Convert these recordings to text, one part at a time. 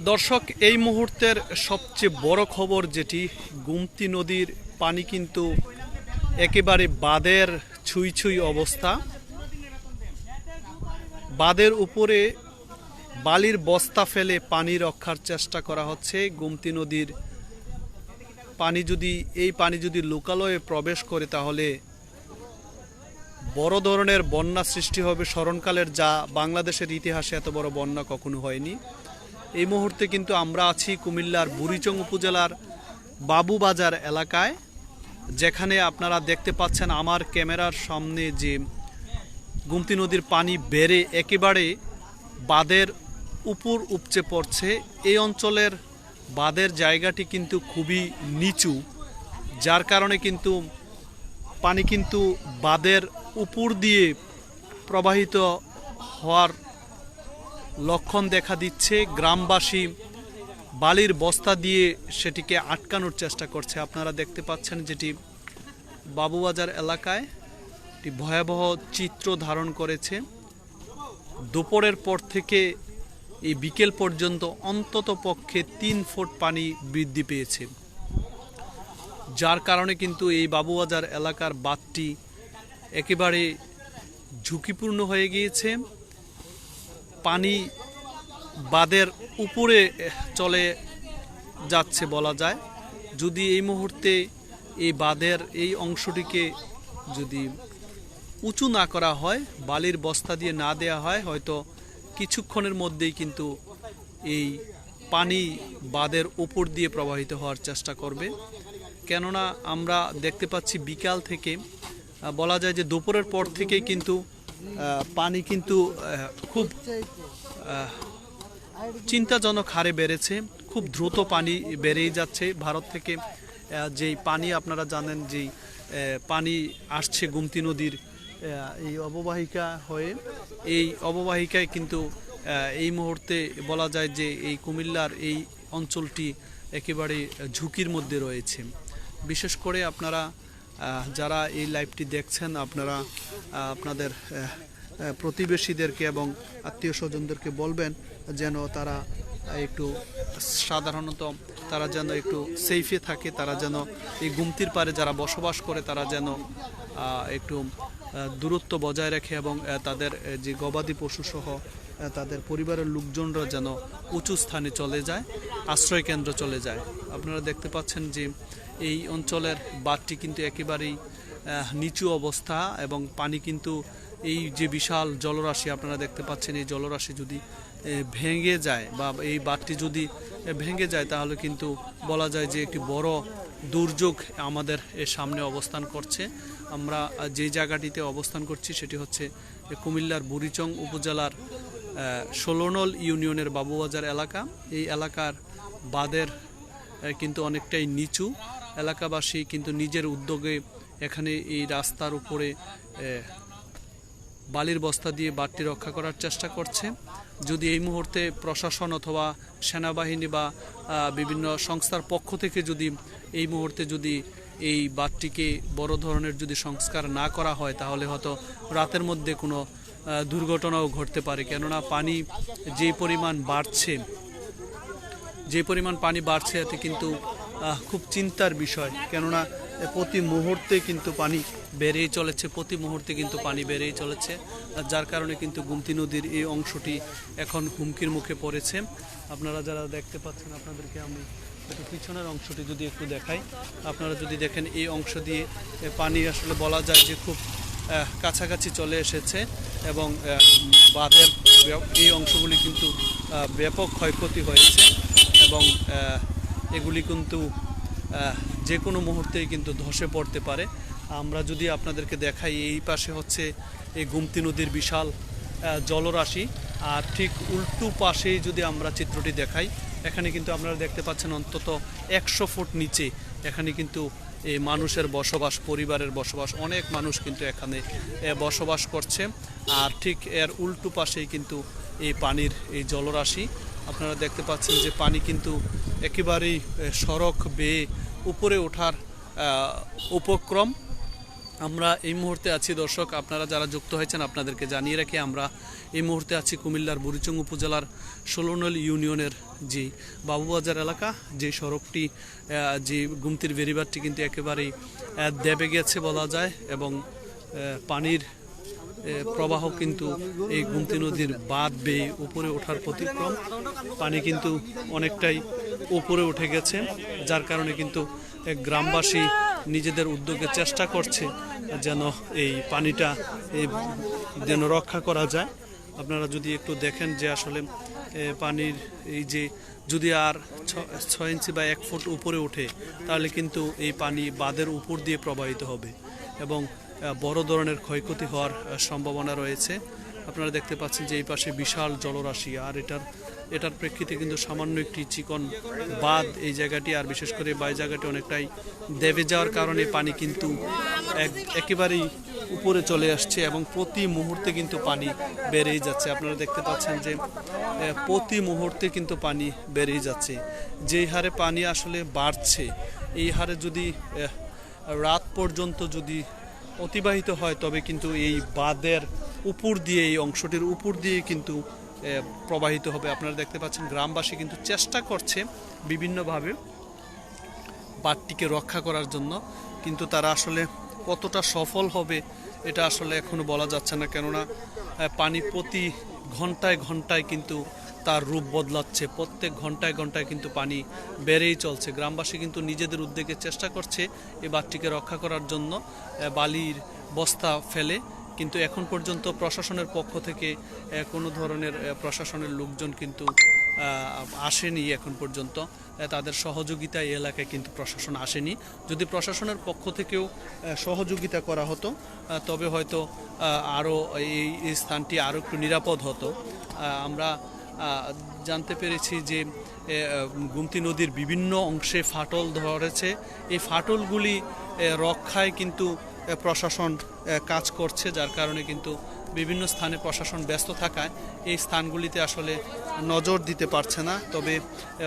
দর্শক, এই মুহূর্তের সবচেয়ে বড় খবর যেটি, গুমতি নদীর পানি কিন্তু একেবারে বাদের ছুঁই ছুঁই অবস্থা। বাদের উপরে বালির বস্তা ফেলে পানি রক্ষার চেষ্টা করা হচ্ছে। গুমতি নদীর পানি যদি, এই পানি যদি লোকালয়ে প্রবেশ করে, তাহলে বড় ধরনের বন্যা সৃষ্টি হবে। স্মরণকালের যা বাংলাদেশের ইতিহাসে এত বড় বন্যা কখনো হয়নি। এই মুহূর্তে কিন্তু আমরা আছি কুমিল্লার বুড়িচং উপজেলার বাবুবাজার এলাকায়, যেখানে আপনারা দেখতে পাচ্ছেন আমার ক্যামেরার সামনে যে গুমতি নদীর পানি বেড়ে একেবারে বাঁধের উপর উপচে পড়ছে। এই অঞ্চলের বাঁধের জায়গাটি কিন্তু খুবই নিচু, যার কারণে কিন্তু পানি কিন্তু বাঁধের উপর দিয়ে প্রবাহিত হওয়ার লক্ষণ দেখা দিচ্ছে। গ্রামবাসী বালির বস্তা দিয়ে সেটিকে আটকানোর চেষ্টা করছে। আপনারা দেখতে পাচ্ছেন যেটি বাবুবাজার এলাকায় একটি ভয়াবহ চিত্র ধারণ করেছে। দুপুরের পর থেকে এই বিকেল পর্যন্ত অন্তত পক্ষে তিন ফুট পানি বৃদ্ধি পেয়েছে। যার কারণে কিন্তু এই বাবুবাজার এলাকার বাঁধটি একেবারে ঝুঁকিপূর্ণ হয়ে গিয়েছে। পানি বাঁধের উপরে চলে যাচ্ছে বলা যায়। যদি এই মুহূর্তে এই বাঁধের এই অংশটিকে যদি উঁচু না করা হয়, বালির বস্তা দিয়ে না দেয়া হয়, হয়তো কিছুক্ষণের মধ্যেই কিন্তু এই পানি বাঁধের উপর দিয়ে প্রবাহিত হওয়ার চেষ্টা করবে। কেননা আমরা দেখতে পাচ্ছি বিকাল থেকে বলা যায় যে দুপুরের পর থেকেই কিন্তু পানি কিন্তু খুব চিন্তাজনক হারে বেড়েছে। খুব দ্রুত পানি বেড়েই যাচ্ছে। ভারত থেকে যেই পানি আপনারা জানেন, যেই পানি আসছে গুমতি নদীর এই অববাহিকা হয়ে, এই অববাহিকায় কিন্তু এই মুহূর্তে বলা যায় যে এই কুমিল্লার এই অঞ্চলটি একেবারে ঝুঁকির মধ্যে রয়েছে। বিশেষ করে আপনারা যারা এই লাইভটি দেখছেন, আপনারা আপনাদের প্রতিবেশীদেরকে এবং আত্মীয় স্বজনদেরকে বলবেন যেন তারা একটু সাধারণত তারা যেন একটু সেফে থাকে, তারা যেন এই গুমতির পারে যারা বসবাস করে, তারা যেন একটু দূরত্ব বজায় রাখে এবং তাদের যে গবাদি পশু সহ তাদের পরিবারের লোকজনরা যেন উঁচু স্থানে চলে যায় আশ্রয় কেন্দ্র চলে যায়। আপনারা দেখতে পাচ্ছেন যে এই অঞ্চলের বাঁধটি কিন্তু একেবারেই নিচু অবস্থা এবং পানি কিন্তু এই যে বিশাল জলরাশি আপনারা দেখতে পাচ্ছেন, এই জলরাশি যদি ভেঙে যায় বা এই বাঁধটি যদি ভেঙে যায় তাহলে কিন্তু বলা যায় যে একটি বড় দুর্যোগ আমাদের সামনে অবস্থান করছে। আমরা যে জায়গাটিতে অবস্থান করছি সেটি হচ্ছে কুমিল্লার বুড়িচং উপজেলার ষোলনল ইউনিয়নের বাবুবাজার এলাকা। এই এলাকার বাঁধের কিন্তু অনেকটাই নিচু। এলাকাবাসী কিন্তু নিজের উদ্যোগে এখানে এই রাস্তার উপরে বালির বস্তা দিয়ে বাঁধটি রক্ষা করার চেষ্টা করছে। যদি এই মুহূর্তে প্রশাসন অথবা সেনাবাহিনী বা বিভিন্ন সংস্থার পক্ষ থেকে যদি এই মুহূর্তে যদি এই বাঁধটিকে বড় ধরনের যদি সংস্কার না করা হয়, তাহলে হয়তো রাতের মধ্যে কোনো দুর্ঘটনাও ঘটতে পারে। কেননা পানি যে পরিমাণ বাড়ছে, যে পরিমাণ পানি বাড়ছে, এতে কিন্তু খুব চিন্তার বিষয়, কেননা প্রতি মুহূর্তে কিন্তু পানি বেড়েই চলেছে, প্রতি মুহূর্তে কিন্তু পানি বেড়েই চলেছে যার কারণে কিন্তু গুমতি নদীর এই অংশটি এখন হুমকির মুখে পড়েছে। আপনারা যারা দেখতে পাচ্ছেন, আপনাদেরকে আমি একটু পিছনের অংশটি যদি একটু দেখাই, আপনারা যদি দেখেন এই অংশ দিয়ে পানি আসলে বলা যায় যে খুব কাছাকাছি চলে এসেছে এবং বাঁধের এই অংশগুলি কিন্তু ব্যাপক ক্ষয়ক্ষতি হয়েছে এবং এগুলি কিন্তু যে কোনো মুহূর্তেই কিন্তু ধসে পড়তে পারে। আমরা যদি আপনাদেরকে দেখাই, এই পাশে হচ্ছে এই গুমতি নদীর বিশাল জলরাশি। আর ঠিক উল্টু পাশেই যদি আমরা চিত্রটি দেখাই, এখানে কিন্তু আপনারা দেখতে পাচ্ছেন অন্তত একশো ফুট নিচে এখানে কিন্তু এই মানুষের বসবাস, পরিবারের বসবাস। অনেক মানুষ কিন্তু এখানে বসবাস করছে। আর ঠিক এর উল্টো পাশেই কিন্তু এই পানির এই জলরাশি। আপনারা দেখতে পাচ্ছেন যে পানি কিন্তু একেবারেই সড়ক বেয়ে উপরে ওঠার উপক্রম। আমরা এই মুহূর্তে আছি দর্শক, আপনারা যারা যুক্ত হয়েছেন আপনাদেরকে জানিয়ে রাখি, আমরা এই মুহূর্তে আছি কুমিল্লার বুড়িচং উপজেলার ষোলনল ইউনিয়নের যে বাবুবাজার এলাকা, যে সড়কটি যে গুমতির বেরিবারটি কিন্তু একেবারেই দেবে গেছে বলা যায় এবং পানির প্রবাহ কিন্তু এই গুমতি নদীর বাঁধ বেয়ে উপরে ওঠার প্রতিক্রম। পানি কিন্তু অনেকটাই উপরে উঠে গেছে, যার কারণে কিন্তু গ্রামবাসী নিজেদের উদ্যোগে চেষ্টা করছে যেন এই পানিটা যেন রক্ষা করা যায়। আপনারা যদি একটু দেখেন যে আসলে পানির এই যে যদি আর ছয় ইঞ্চি বা এক ফুট উপরে ওঠে, তাহলে কিন্তু এই পানি বাঁধের উপর দিয়ে প্রবাহিত হবে। এবং বড় ধরনের ক্ষয়ক্ষতি হওয়ার সম্ভাবনা রয়েছে। আপনারা দেখতে পাচ্ছেন যে এই পাশে বিশাল জলরাশি, আর এটার এটার প্রেক্ষিতে কিন্তু সামান্য একটি চিকন বাঁধ এই জায়গাটি, আর বিশেষ করে বাই জায়গাটি অনেকটাই দেবে যাওয়ার কারণে পানি কিন্তু এক- একেবারেই উপরে চলে আসছে এবং প্রতি মুহূর্তে কিন্তু পানি বেড়েই যাচ্ছে। আপনারা দেখতে পাচ্ছেন যে প্রতি মুহূর্তে কিন্তু পানি বেড়েই যাচ্ছে। যেই হারে পানি আসলে বাড়ছে, এই হারে যদি রাত পর্যন্ত যদি অতিবাহিত হয়, তবে কিন্তু এই বাঁধের উপর দিয়ে, এই অংশটির উপর দিয়ে কিন্তু প্রবাহিত হবে। আপনারা দেখতে পাচ্ছেন, গ্রামবাসী কিন্তু চেষ্টা করছে বিভিন্নভাবে বাঁধটিকে রক্ষা করার জন্য, কিন্তু তারা আসলে কতটা সফল হবে, এটা আসলে এখনও বলা যাচ্ছে না। কেননা পানি প্রতি ঘন্টায় ঘন্টায় কিন্তু তার রূপ বদলাচ্ছে। প্রত্যেক ঘন্টায় ঘন্টায় কিন্তু পানি বেড়েই চলছে। গ্রামবাসী কিন্তু নিজেদের উদ্যোগে চেষ্টা করছে এই বাঁধটিকে রক্ষা করার জন্য। বালির বস্তা ফেলে। কিন্তু এখন পর্যন্ত প্রশাসনের পক্ষ থেকে কোনো ধরনের প্রশাসনের লোকজন কিন্তু আসেনি এখন পর্যন্ত। তাদের সহযোগিতা এই এলাকায় কিন্তু প্রশাসন আসেনি। যদি প্রশাসনের পক্ষ থেকেও সহযোগিতা করা হতো তবে হয়তো আরও এই স্থানটি আরও একটু নিরাপদ হতো। আমরা জানতে পেরেছি যে গুমতি নদীর বিভিন্ন অংশে ফাটল ধরেছে। এই ফাটলগুলি রক্ষায় কিন্তু প্রশাসন কাজ করছে, যার কারণে কিন্তু বিভিন্ন স্থানে প্রশাসন ব্যস্ত থাকায় এই স্থানগুলিতে আসলে নজর দিতে পারছে না। তবে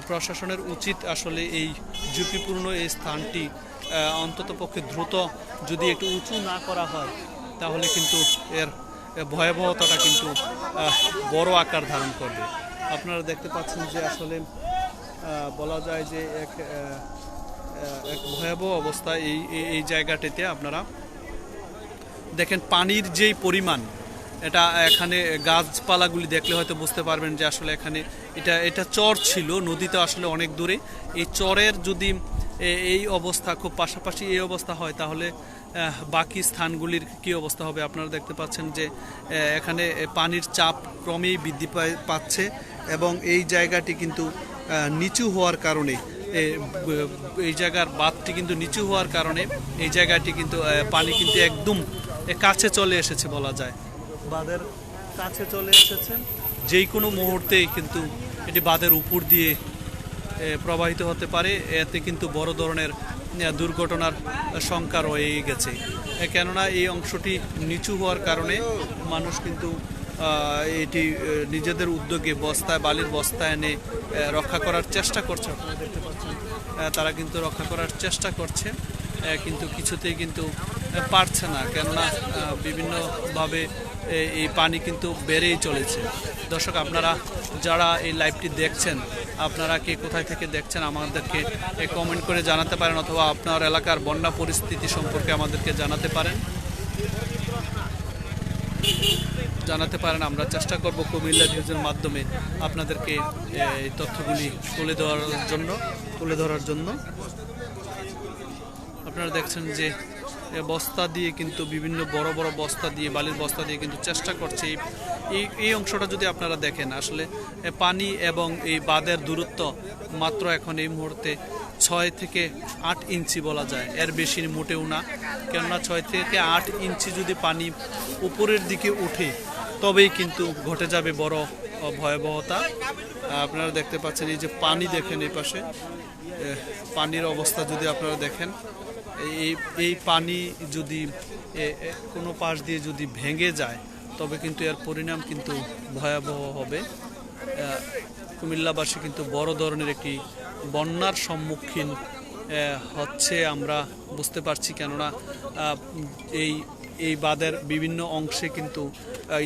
প্রশাসনের উচিত আসলে এই ঝুঁকিপূর্ণ এই স্থানটি অন্তত পক্ষে দ্রুত যদি একটু উঁচু না করা হয়, তাহলে কিন্তু এর ভয়াবহতাটা কিন্তু বড় আকার ধারণ করবে। আপনারা দেখতে পাচ্ছেন যে আসলে বলা যায় যে এক এক ভয়াবহ অবস্থা এই, এই- জায়গাটিতে আপনারা দেখেন পানির যেই পরিমাণ, এটা এখানে গাছপালাগুলি দেখলে হয়তো বুঝতে পারবেন যে আসলে এখানে এটা এটা চর ছিল, নদীতে আসলে অনেক দূরে। এই চরের যদি এই অবস্থা, খুব পাশাপাশি এই অবস্থা হয়, তাহলে বাকি স্থানগুলির কি অবস্থা হবে? আপনারা দেখতে পাচ্ছেন যে এখানে পানির চাপ ক্রমেই বৃদ্ধি পাচ্ছে এবং এই জায়গাটি কিন্তু নিচু হওয়ার কারণে এই জায়গার বাঁধটি কিন্তু নিচু হওয়ার কারণে, এই জায়গাটি কিন্তু পানি কিন্তু একদম কাছে চলে এসেছে বলা যায়। বাঁধের কাছে চলে এসেছে। যেই কোনো মুহূর্তেই কিন্তু এটি বাঁধের উপর দিয়ে প্রবাহিত হতে পারে, এতে কিন্তু বড় ধরনের দুর্ঘটনার শঙ্কা রয়েই গেছে। কেননা এই অংশটি নিচু হওয়ার কারণে মানুষ কিন্তু এটি নিজেদের উদ্যোগে বস্তায়, বালির বস্তায় এনে রক্ষা করার চেষ্টা করছে, আপনারা দেখতে পাচ্ছেন। তারা কিন্তু রক্ষা করার চেষ্টা করছে কিন্তু কিছুতেই কিন্তু পারছে না। কেননা বিভিন্নভাবে এই পানি কিন্তু বেড়েই চলেছে। দর্শক, আপনারা যারা এই লাইভটি দেখছেন, আপনারা কে কোথায় থেকে দেখছেন আমাদেরকে কমেন্ট করে জানাতে পারেন অথবা আপনার এলাকার বন্যা পরিস্থিতি সম্পর্কে আমাদেরকে জানাতে পারেন। জানাতে পারেন, আমরা চেষ্টা করব কুমিল্লা নিউজের মাধ্যমে আপনাদেরকে এই তথ্যগুলি তুলে দেওয়ার জন্য, তুলে ধরার জন্য। আপনারা দেখছেন যে বস্তা দিয়ে কিন্তু বিভিন্ন বড় বড় বস্তা দিয়ে, বালির বস্তা দিয়ে কিন্তু চেষ্টা করছে। এই- এই অংশটা যদি আপনারা দেখেন, আসলে পানি এবং এই বাঁধের দূরত্ব মাত্র এখন এই মুহূর্তে ছয় থেকে আট ইঞ্চি বলা যায়। এর বেশি মোটেও না। কেননা ছয় থেকে আট ইঞ্চি যদি পানি উপরের দিকে উঠে তবেই কিন্তু ঘটে যাবে বড় ভয়াবহতা। আপনারা দেখতে পাচ্ছেন এই যে পানি দেখেন এই পাশে পানির অবস্থা যদি আপনারা দেখেন এই এই পানি যদি কোনো পাশ দিয়ে যদি ভেঙে যায়, তবে কিন্তু এর পরিণাম কিন্তু ভয়াবহ হবে। কুমিল্লাবাসী কিন্তু বড় ধরনের একটি বন্যার সম্মুখীন হচ্ছে আমরা বুঝতে পারছি। কেননা এই এই বাঁধের বিভিন্ন অংশে কিন্তু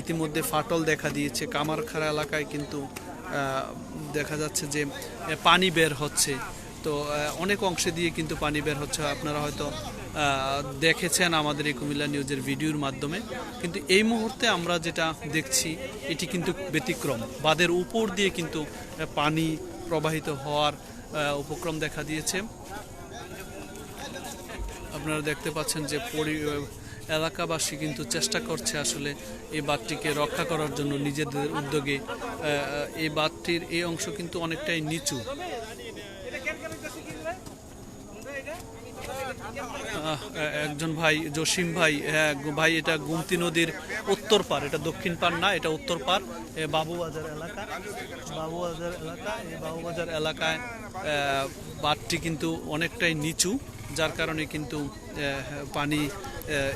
ইতিমধ্যে ফাটল দেখা দিয়েছে। কামারখাড়া এলাকায় কিন্তু দেখা যাচ্ছে যে পানি বের হচ্ছে। তো অনেক অংশে দিয়ে কিন্তু পানি বের হচ্ছে। আপনারা হয়তো দেখেছেন আমাদের এই কুমিল্লা নিউজের ভিডিওর মাধ্যমে। কিন্তু এই মুহূর্তে আমরা যেটা দেখছি, এটি কিন্তু ব্যতিক্রম। বাঁধের উপর দিয়ে কিন্তু পানি প্রবাহিত হওয়ার উপক্রম দেখা দিয়েছে। আপনারা দেখতে পাচ্ছেন যে পরি এলাকাবাসী কিন্তু চেষ্টা করছে আসলে এই বাঁধটিকে রক্ষা করার জন্য নিজেদের উদ্যোগে। এই বাঁধটির এই অংশ কিন্তু অনেকটাই নিচু। একজন ভাই, জসিম ভাই হ্যাঁ ভাই, এটা গুমতি নদীর উত্তর পার এটা দক্ষিণ পার না, এটা উত্তর পার বাবুবাজার এলাকা। বাবুবাজার এলাকা এই বাবুবাজার এলাকায় বাঁধটি কিন্তু অনেকটাই নিচু, যার কারণে কিন্তু পানি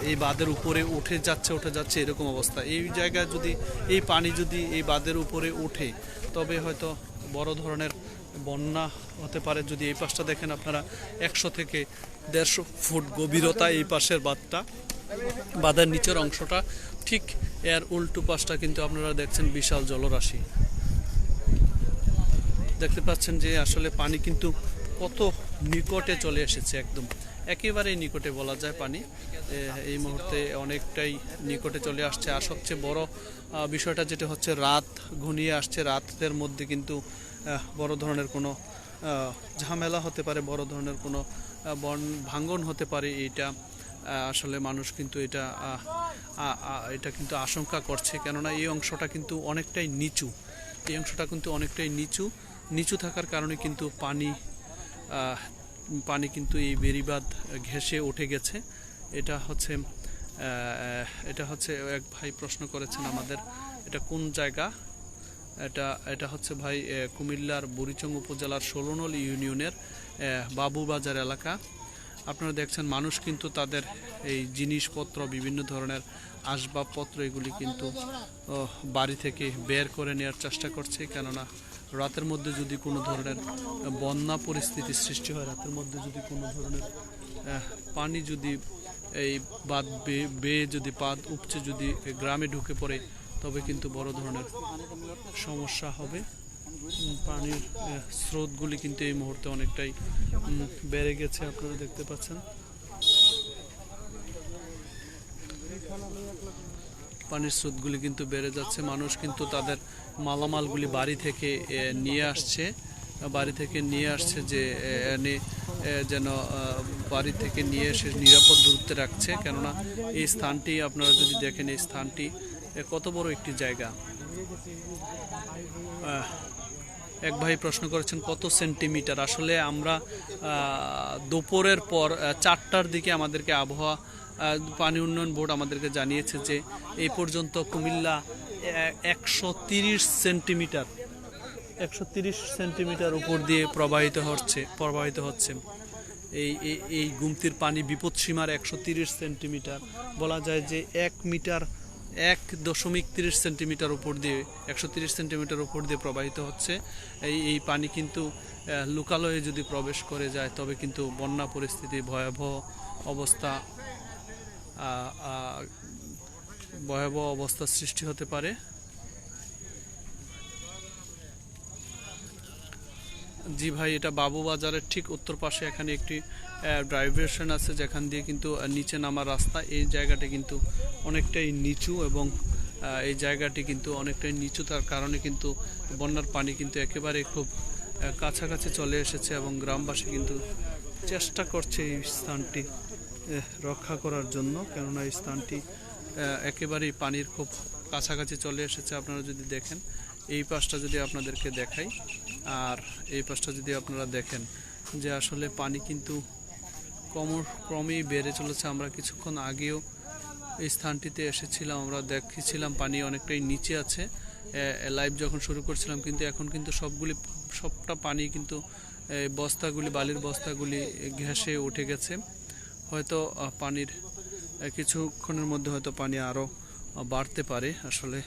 এই বাঁধের উপরে উঠে যাচ্ছে উঠে যাচ্ছে এরকম অবস্থা। এই জায়গায় যদি, এই পানি যদি এই বাঁধের উপরে ওঠে, তবে হয়তো বড় ধরনের বন্যা হতে পারে। যদি এই পাশটা দেখেন আপনারা, একশো থেকে দেড়শো ফুট গভীরতা এই পাশের বাঁধটা। বাঁধের নিচের অংশটা ঠিক এর উল্টো পাশটা কিন্তু আপনারা দেখছেন বিশাল জলরাশি। দেখতে পাচ্ছেন যে আসলে পানি কিন্তু কত নিকটে চলে এসেছে একদম। একেবারে নিকটে বলা যায় পানি। এই মুহূর্তে অনেকটাই নিকটে চলে আসছে। আর সবচেয়ে বড় বিষয়টা যেটা হচ্ছে, রাত ঘনিয়ে আসছে। রাতের মধ্যে কিন্তু বড় ধরনের কোনো ঝামেলা হতে পারে, বড় ধরনের কোনো বন ভাঙ্গন হতে পারে। এইটা আসলে মানুষ কিন্তু এটা এটা কিন্তু আশঙ্কা করছে। কেননা এই অংশটা কিন্তু অনেকটাই নিচু। এই অংশটা কিন্তু অনেকটাই নিচু। নিচু থাকার কারণে কিন্তু পানি পানি কিন্তু এই বেরিবাদ ঘেঁষে উঠে গেছে। এটা হচ্ছে এটা হচ্ছে এক ভাই প্রশ্ন করেছেন আমাদের, এটা কোন জায়গা? এটা এটা হচ্ছে ভাই কুমিল্লার বুড়িচং উপজেলার ষোলনল ইউনিয়নের বাবুবাজার এলাকা। আপনারা দেখছেন মানুষ কিন্তু তাদের এই জিনিসপত্র, বিভিন্ন ধরনের আসবাবপত্র এগুলি কিন্তু বাড়ি থেকে বের করে নেওয়ার চেষ্টা করছে। কেননা রাতের মধ্যে যদি কোনো ধরনের বন্যা পরিস্থিতির সৃষ্টি হয়, রাতের মধ্যে যদি কোনো ধরনের পানি যদি এই বাদ বেয়ে যদি বাদ উপচে যদি গ্রামে ঢুকে পড়ে, তবে কিন্তু বড় ধরনের সমস্যা হবে। পানির স্রোতগুলি কিন্তু এই মুহূর্তে অনেকটাই বেড়ে গেছে, আপনারা দেখতে পাচ্ছেন। পানির স্রোতগুলি কিন্তু বেড়ে যাচ্ছে। মানুষ কিন্তু তাদের মালামালগুলি বাড়ি থেকে নিয়ে আসছে। বাড়ি থেকে নিয়ে আসছে যে যেন বাড়ি থেকে নিয়ে এসে নিরাপদ দূরত্বে রাখছে। কেননা এই স্থানটি, আপনারা যদি দেখেন এই স্থানটি কত বড় একটি জায়গা। এক ভাই প্রশ্ন করেছেন, কত সেন্টিমিটার? আসলে আমরা দুপুরের পর চারটার দিকে আমাদেরকে আবহাওয়া পানি উন্নয়ন বোর্ড আমাদেরকে জানিয়েছে যে এই পর্যন্ত কুমিল্লা একশো তিরিশ সেন্টিমিটার, একশো তিরিশ সেন্টিমিটার উপর দিয়ে প্রবাহিত হচ্ছে প্রবাহিত হচ্ছে। এই, এই- গুমতির পানি বিপদসীমার একশো তিরিশ সেন্টিমিটার। বলা যায় যে এক মিটার, এক দশমিক তিরিশ সেন্টিমিটার উপর দিয়ে, একশো তিরিশ সেন্টিমিটার উপর দিয়ে প্রবাহিত হচ্ছে। এই এই পানি কিন্তু লোকালয়ে যদি প্রবেশ করে যায়, তবে কিন্তু বন্যা পরিস্থিতি ভয়াবহ অবস্থা ভয়াবহ অবস্থার সৃষ্টি হতে পারে। জি ভাই, এটা বাবু বাজারের ঠিক উত্তর পাশে এখানে একটি ড্রাইভেশন আছে, যেখান দিয়ে কিন্তু নিচে নামার রাস্তা। এই জায়গাটি কিন্তু অনেকটাই নিচু এবং এই জায়গাটি কিন্তু অনেকটাই নিচু। তার কারণে কিন্তু বন্যার পানি কিন্তু একেবারে খুব কাছাকাছি চলে এসেছে এবং গ্রামবাসী কিন্তু চেষ্টা করছে এই স্থানটি। রক্ষা করার জন্য, কেননা এই স্থানটি একেবারেই পানির খুব কাছাকাছি চলে এসেছে, আপনারা যদি দেখেন। এই পাশটা যদি আপনাদেরকে দেখাই, আর এই পাশটা যদি আপনারা দেখেন যে আসলে পানি কিন্তু ক্রম ক্রমেই বেড়ে চলেছে। আমরা কিছুক্ষণ আগেও এই স্থানটিতে এসেছিলাম, আমরা দেখেছিলাম পানি অনেকটাই নিচে আছে। লাইভ যখন শুরু করছিলাম, কিন্তু এখন কিন্তু সবগুলি, সবটা পানি কিন্তু বস্তাগুলি, বালির বস্তাগুলি ঘেঁষে উঠে গেছে। হয়তো পানির কিছুক্ষণের মধ্যে হয়তো পানি আরও বাড়তে পারে। আসলে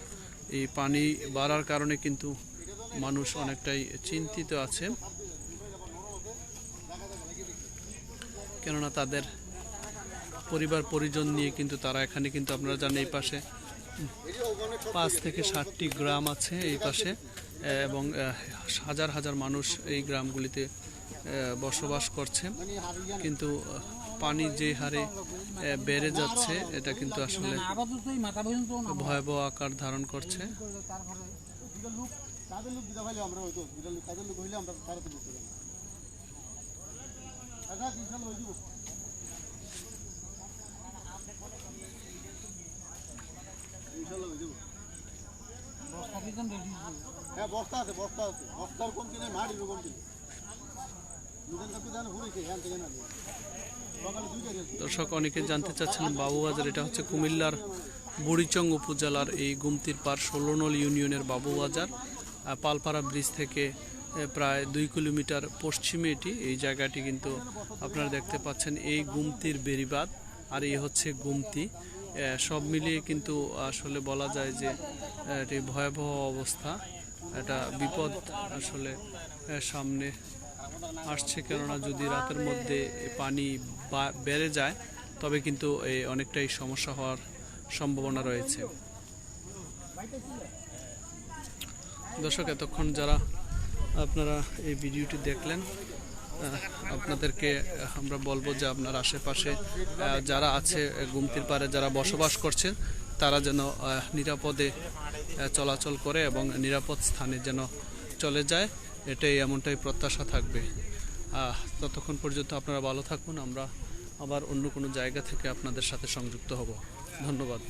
এই পানি বাড়ার কারণে কিন্তু মানুষ অনেকটাই চিন্তিত আছে। কেননা তাদের পরিবার, পরিজন নিয়ে কিন্তু তারা এখানে কিন্তু আপনারা জানেন এই পাশে পাঁচ থেকে ষাটটি গ্রাম আছে এই পাশে। এবং হাজার হাজার মানুষ এই গ্রামগুলিতে বসবাস করছে। কিন্তু পানি যে হারে বেড়ে যাচ্ছে, এটা কিন্তু আসলে ভয়াবহ আকার ধারণ করছে। হয়ে, বস্তা আছে বস্তা আছে। বস্তার কমতি নেই মাটিরও কমতি দুজন জানো ঘুরেছে হ্যাঁ থেকে না দর্শক, অনেকে জানতে চাচ্ছেন বাবুবাজার, এটা হচ্ছে কুমিল্লার বুড়িচং উপজেলার এই গুমতির পার ষোলনল ইউনিয়নের বাবুবাজার পালপাড়া ব্রিজ থেকে প্রায় দুই কিলোমিটার পশ্চিমে এটি। এই জায়গাটি কিন্তু আপনারা দেখতে পাচ্ছেন, এই গুমতির বেরিবাদ আর এই হচ্ছে গুমতি। সব মিলিয়ে কিন্তু আসলে বলা যায় যে এটি ভয়াবহ অবস্থা। এটা বিপদ আসলে সামনে আসছে, কেননা যদি রাতের মধ্যে পানি বেড়ে যায়, তবে কিন্তু এই অনেকটাই সমস্যা হওয়ার সম্ভাবনা রয়েছে। দর্শক, এতক্ষণ যারা আপনারা এই ভিডিওটি দেখলেন আপনাদেরকে আমরা বলব যে আপনার আশেপাশে যারা আছে গুমতির পাড়ে, যারা বসবাস করছেন, তারা যেন নিরাপদে চলাচল করে এবং নিরাপদ স্থানে যেন চলে যায়, এটাই এমনটাই প্রত্যাশা থাকবে। ততক্ষণ পর্যন্ত আপনারা ভালো থাকুন, আমরা আবার অন্য কোনো জায়গা থেকে আপনাদের সাথে সংযুক্ত হব। ধন্যবাদ।